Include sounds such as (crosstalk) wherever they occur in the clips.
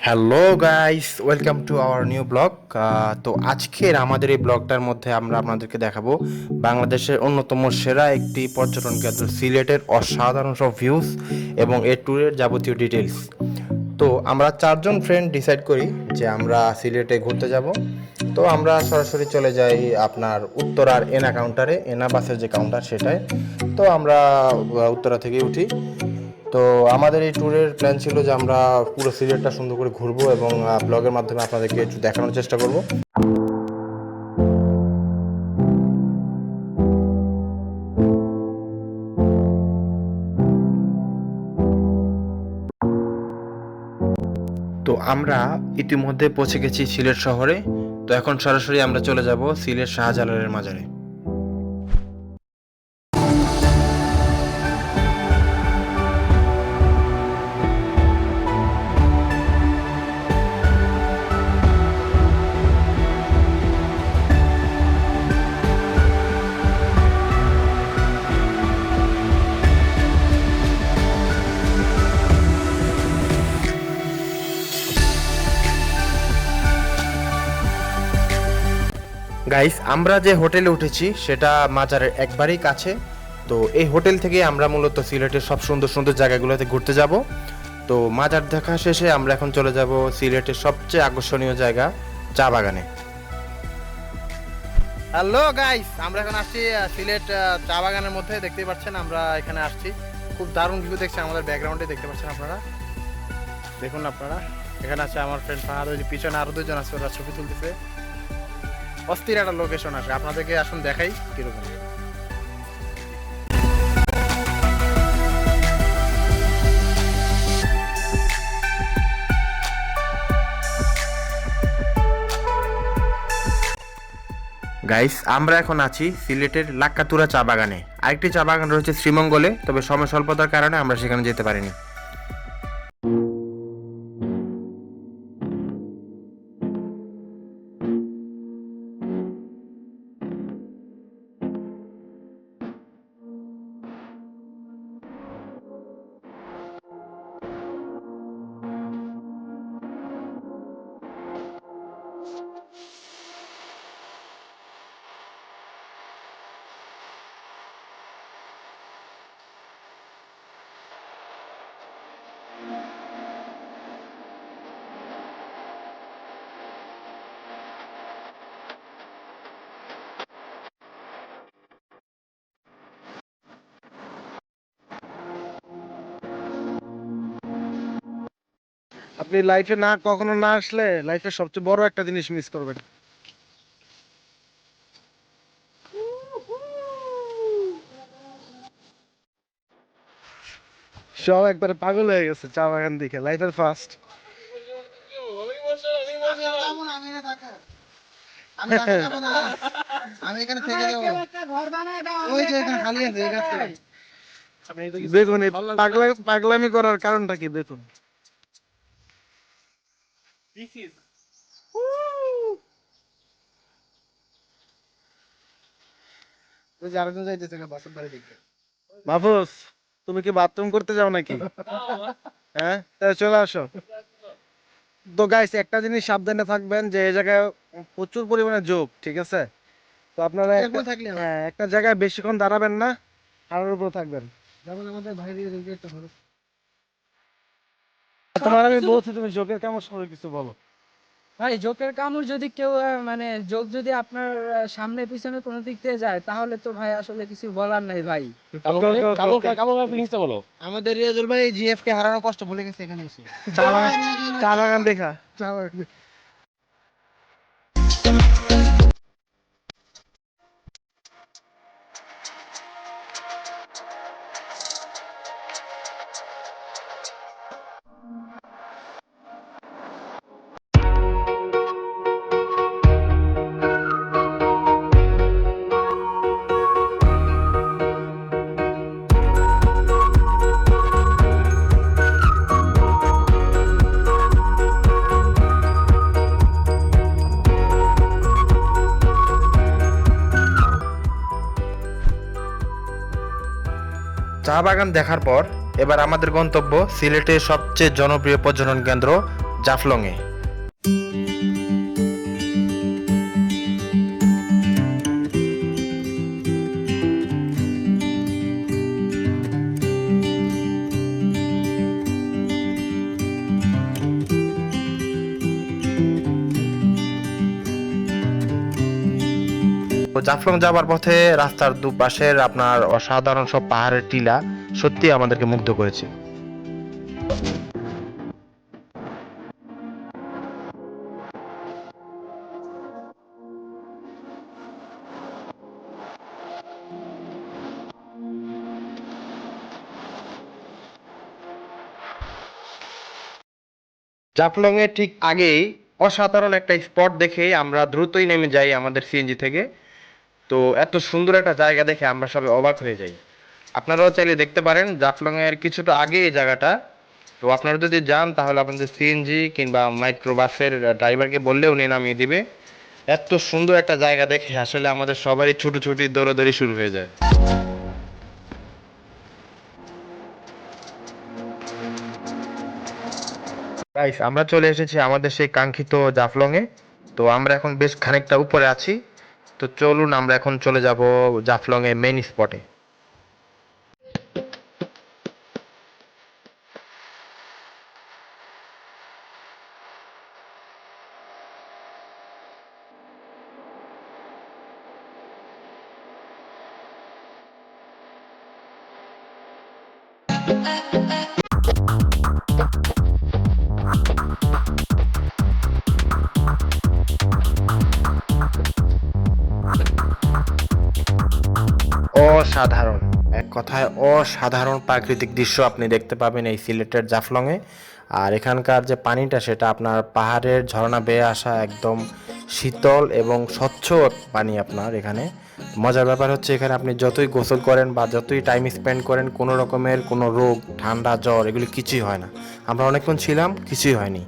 Hello guys welcome to our new blog তো আজকের আমাদের এই ব্লগটার মধ্যে আমরা আপনাদেরকে দেখাবো বাংলাদেশের অন্যতম সেরা একটি পর্যটন কেন্দ্র, সিলেটের অসাধারণ সব ভিউজ এবং এর ট্যুরের যাবতীয় ডিটেলস তো আমরা চারজন ফ্রেন্ড ডিসাইড করি যে আমরা সিলেটে ঘুরতে যাব। তো আমরা সরাসরি চলে যাই আপনার উত্তরার এনা কাউন্টারে এনা বাসের যে কাউন্টার সেটায়। তো আমরা উত্তরা থেকে উঠি। তো আমাদের এই ট্যুরের প্ল্যান ছিল যে আমরা পুরো সিলেটটা সুন্দর করে ঘুরবো এবং ব্লগের মাধ্যমে আপনাদেরকে একটু দেখানোর চেষ্টা করব। তো আমরা ইতিমধ্যে পৌঁছে গেছি সিলেট শহরে। তো এখন সরাসরি আমরা চলে যাব সিলেট শাহজালালের মাজারে। গাইস আমরা যে হোটেলে উঠেছি, সেটা মাজারের একবারেই কাছে। তো এই হোটেল থেকে আমরা মূলত সিলেটের সব সুন্দর সুন্দর জায়গাগুলোতে ঘুরতে যাব। তো মাজার দেখা শেষে আমরা এখন চলে যাব সিলেটের সবচেয়ে আকর্ষণীয় জায়গা, চা বাগানে। হ্যালো গাইস আমরা এখন আসছি সিলেট চা বাগানের মধ্যে, দেখতেই পাচ্ছেন আমরা এখানে আসছি। খুব দারুণ ভিউ দেখছি আমাদের ব্যাকগ্রাউন্ডে দেখতে পাচ্ছেন আপনারা? দেখুন আপনারা, এখানে আছে আমার ফ্রেন্ড ফাহাদ, ওই পিছনে আরও দুজন আছে, ওরা ছবি তুলতেছে। অস্থির একটা লোকেশন আছে আপনাদেরকে আসুন দেখাই কীরকম। গাইস আমরা এখন আছি সিলেটের লাক্কাতুরা চা বাগানে। আরেকটি চা বাগান রয়েছে শ্রীমঙ্গলে, তবে সময় স্বল্পতার কারণে আমরা সেখানে যেতে পারিনি। আপনি লাইফে না কখনো না আসলে লাইফের সবচেয়ে বড় একটা জিনিস মিস করবেন। সব একবারে পাগল হয়ে গেছে চা বাগান দেখে লাইফের ফার্স্ট আমি এখানে থেকে ওই যে এখানে খালি আছে দেখুন এই পাগলা পাগলামি করার কারণটা কি? দেখুন। আরেকজন যাইতেছে বাসের বাড়ি দেখতে। মাহফুজ তুমি কি বাথরুম করতে যাও নাকি? হ্যাঁ? তাহলে চলে আসো। তো গাইস একটা জিনিস সাবধানে থাকবেন যে এই জায়গায় প্রচুর পরিমাণে যোগ ঠিক আছে? তো আপনারা একটা- হ্যাঁ, একটা জায়গায় বেশিক্ষণ দাঁড়াবেন না হাড়ের উপর থাকবেন। যেমন আমাদের দেখবে একটা তোমার আমি বলছি তুমি যোগের কেমন সময় কিছু বলো। ভাই জোকের কামড় যদি কেউ মানে জোক যদি আপনার সামনে পিছনে কোনো দিক দিয়ে যায় তাহলে তো ভাই আসলে কিছু বলার নাই ভাই। আমাদের রিয়াজুল ভাই জিএফ কে হারানো কষ্ট ভুলে গেছে এখানে এসে। চা বাগান চা বাগান দেখা। চা বাগান। চা বাগান দেখার পর এবার আমাদের গন্তব্য সিলেটের সবচেয়ে জনপ্রিয় পর্যটন কেন্দ্র জাফলংয়ে। জাফলং যাবার পথে রাস্তার দুপাশের আপনার অসাধারণ সব পাহাড়ের টিলা সত্যি আমাদেরকে মুগ্ধ করেছে। জাফলং এর ঠিক আগেই অসাধারণ একটা স্পট দেখে আমরা দ্রুতই নেমে যাই আমাদের সিএনজি থেকে। তো এত সুন্দর একটা জায়গা দেখে আমরা সবাই অবাক হয়ে যাই। আপনারাও চাইলে দেখতে পারেন, জাফলং এর কিছুটা আগে এই জায়গাটা। তো আপনারা যদি যান, তাহলে আপনাদের সিএনজি কিংবা মাইক্রো বাসের ড্রাইভারকে বললে উনি নামিয়ে দিবে। এত সুন্দর একটা জায়গা দেখে আসলে আমাদের সবারই ছুটোছুটি, দৌড়াদৌড়ি শুরু হয়ে যায়। আমরা চলে এসেছি আমাদের সেই কাঙ্ক্ষিত জাফলং এ। তো আমরা এখন বেশ খানিকটা উপরে আছি। তো চলুন আমরা এখন চলে যাব জাফলং এর মেইন স্পটে অসাধারণ। এক কথায় অসাধারণ প্রাকৃতিক দৃশ্য আপনি দেখতে পাবেন এই সিলেটের জাফলংয়ে। আর এখানকার যে পানিটা, সেটা আপনার পাহাড়ের ঝর্ণা বেয়ে আসা একদম শীতল এবং স্বচ্ছ পানি আপনার এখানে। মজার ব্যাপার হচ্ছে এখানে আপনি যতই গোসল করেন বা যতই টাইম স্পেন্ড করেন, কোনো রকমের কোনো রোগ, ঠান্ডা, জ্বর, এগুলি কিছুই হয় না। আমরা অনেকক্ষণ ছিলাম, কিছুই হয়নি।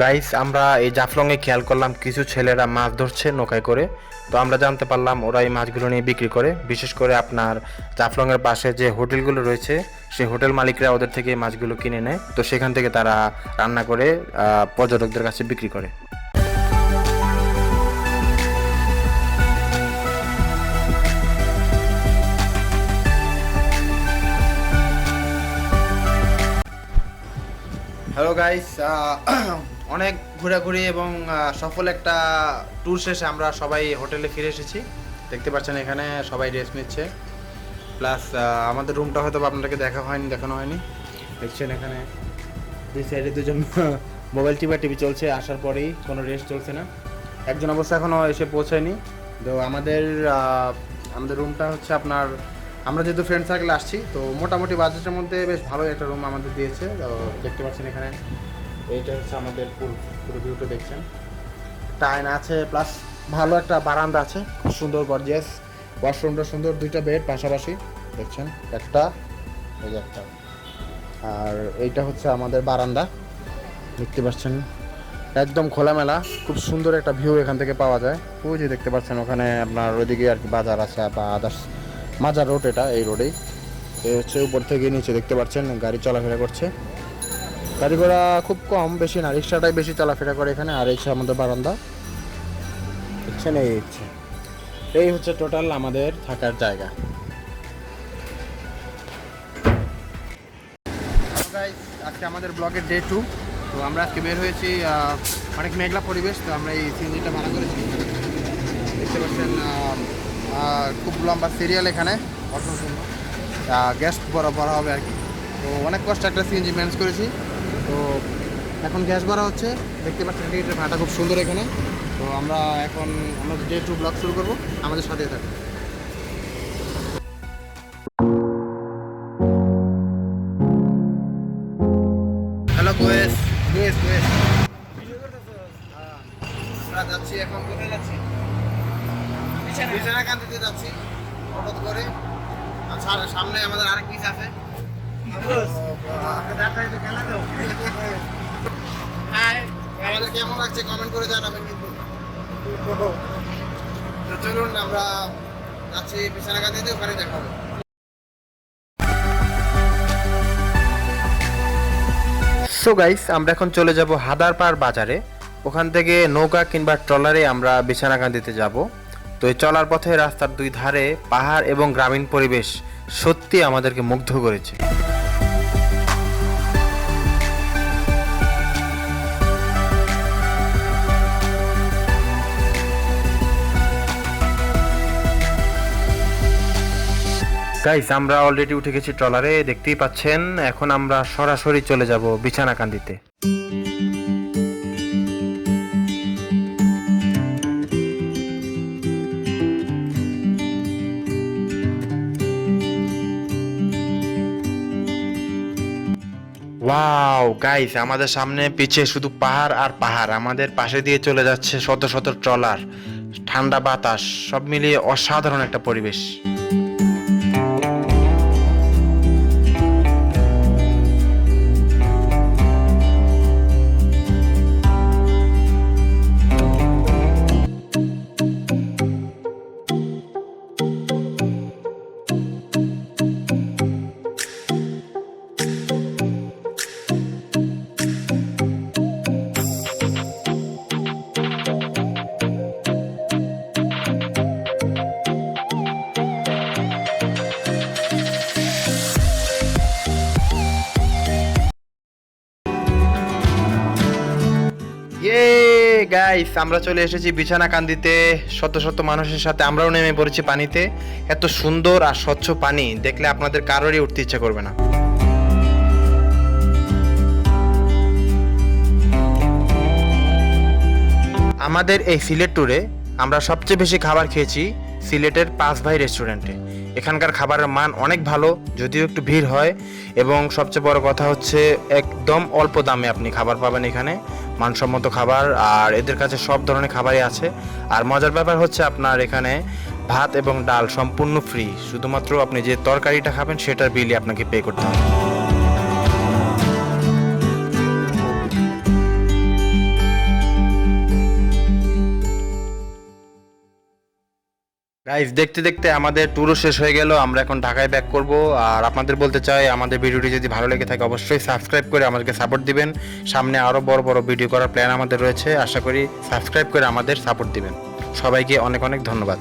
গাইস আমরা এই জাফলংয়ে খেয়াল করলাম কিছু ছেলেরা মাছ ধরছে নৌকায় করে। তো আমরা জানতে পারলাম ওরা এই মাছগুলো নিয়ে বিক্রি করে। বিশেষ করে আপনার জাফলংয়ের পাশে যে হোটেলগুলো রয়েছে, সেই হোটেল মালিকরা ওদের থেকে মাছগুলো কিনে নেয়। তো সেখান থেকে তারা রান্না করে পর্যটকদের কাছে বিক্রি করে। হ্যালো গাইস (clears throat) অনেক ঘোরাঘুরি এবং সফল একটা ট্যুর শেষে আমরা সবাই হোটেলে ফিরে এসেছি। দেখতে পাচ্ছেন এখানে সবাই রেস্ট নিচ্ছে। প্লাস আমাদের রুমটা হয়তো আপনাদেরকে দেখা হয়নি, দেখানো হয়নি। দেখছেন এখানে দুই সাইডে দুজন মোবাইল টিভি টিভি চলছে। আসার পরেই কোনো রেস্ট চলছে না। একজন অবশ্য এখনও এসে পৌঁছায়নি। তো আমাদের আমাদের রুমটা হচ্ছে আপনার আমরা যেহেতু ফ্রেন্ড সার্কেল আসছি, তো মোটামুটি বাজেটের মধ্যে বেশ ভালো একটা রুম আমাদের দিয়েছে। তো দেখতে পাচ্ছেন এখানে, এইটা হচ্ছে আমাদের পুরো পুরো ভিউটা দেখছেন। টাইন আছে প্লাস ভালো একটা বারান্দা আছে, খুব সুন্দর গর্জিয়াস ওয়াশরুমটা সুন্দর, দুইটা বেড পাশাপাশি, দেখছেন? একটা, এই একটা। আর এইটা হচ্ছে আমাদের বারান্দা, দেখতে পাচ্ছেন? একদম খোলামেলা, খুব সুন্দর একটা ভিউ এখান থেকে পাওয়া যায়। ওই যে দেখতে পাচ্ছেন, ওখানে আপনার ওইদিকে আর কি বাজার আছে বা আদার্স মাজার রোড এটা, এই রোডেই। এই হচ্ছে উপর থেকে নিচে, দেখতে পাচ্ছেন, গাড়ি চলাফেরা করছে। গাড়ি ঘোড়া খুব কম, বেশি না, রিক্সাটাই বেশি চলাফেরা করে এখানে, আর হচ্ছে আমাদের বারান্দা। দেখছেন, এই হচ্ছে। এই হচ্ছে টোটাল আমাদের থাকার জায়গা। আজকে আমাদের ব্লগের ডে টু তো আমরা আজকে বের হয়েছি অনেক মেঘলা পরিবেশ, তো আমরা এই সিএনজিটা ভাড়া করেছি। দেখতে পাচ্ছেন খুব লম্বা সিরিয়াল এখানে। অটোর জন্য গ্যাস ভরা ভরা হবে আর কি। তো অনেক কষ্ট একটা সিএনজি ম্যানেজ করেছি। তো এখন গ্যাস ভরা হচ্ছে, দেখতে পাচ্ছেন টিকিটের ভাড়াটা খুব সুন্দর এখানে। তো আমরা এখন, আমরা ডে টু ব্লগ শুরু করব, আমাদের সাথে থাকবে হ্যালো আমরা যাচ্ছি এখন কোথায় যাচ্ছি? বিছানা কান্দিতে যাচ্ছি হঠাৎ করে। আচ্ছা আর সামনে আমাদের আরেক পিস আছে। আমাদের কেমন লাগছে কমেন্ট করে জানাবেন কিন্তু। চলুন আমরা যাচ্ছি বিছানা ওখানে দেখাবো। সো গাইস আমরা এখন চলে যাব হাদারপাড় বাজারে। ওখান থেকে নৌকা কিংবা ট্রলারে আমরা বিছানাকান্দিতে যাব। এই চলার পথে রাস্তার দুই ধারে পাহাড় এবং গ্রামীণ পরিবেশ সত্যি আমাদেরকে মুগ্ধ করেছে। গাইস আমরা অলরেডি উঠে গেছি ট্রলারে, দেখতেই পাচ্ছেন, এখন আমরা সরাসরি চলে যাব বিছানাকান্দিতে। ওয়াও গাইস আমাদের সামনে পিছে শুধু পাহাড় আর পাহাড়। আমাদের পাশে দিয়ে চলে যাচ্ছে শত শত ট্রলার, ঠান্ডা বাতাস, সব মিলিয়ে অসাধারণ একটা পরিবেশ। গাইস আমরা চলে এসেছি বিছানা কান্দিতে শত শত মানুষের সাথে আমরাও নেমে পড়েছি পানিতে। এত সুন্দর আর স্বচ্ছ পানি, দেখলে আপনাদের কারোরই উঠতে ইচ্ছে করবে না। আমাদের এই সিলেট ট্যুরে আমরা সবচেয়ে বেশি খাবার খেয়েছি সিলেটের পাঁচ ভাই রেস্টুরেন্টে এখানকার খাবারের মান অনেক ভালো, যদিও একটু ভিড় হয়। এবং সবচেয়ে বড় কথা হচ্ছে, একদম অল্প দামে আপনি খাবার পাবেন এখানে। মানসম্মত খাবার আর এদের কাছে সব ধরনের খাবারই আছে। আর মজার ব্যাপার হচ্ছে আপনার এখানে ভাত এবং ডাল সম্পূর্ণ ফ্রি শুধুমাত্র আপনি যে তরকারিটা খাবেন সেটার বিলই আপনাকে পে করতে হবে। গাইজ দেখতে দেখতে আমাদের ট্যুরও শেষ হয়ে গেল, আমরা এখন ঢাকায় ব্যাক করব। আর আপনাদের বলতে চাই, আমাদের ভিডিওটি যদি ভালো লেগে থাকে, অবশ্যই সাবস্ক্রাইব করে আমাদেরকে সাপোর্ট দিবেন। সামনে আরও বড় বড় ভিডিও করার প্ল্যান আমাদের রয়েছে, আশা করি সাবস্ক্রাইব করে আমাদের সাপোর্ট দিবেন। সবাইকে অনেক অনেক ধন্যবাদ।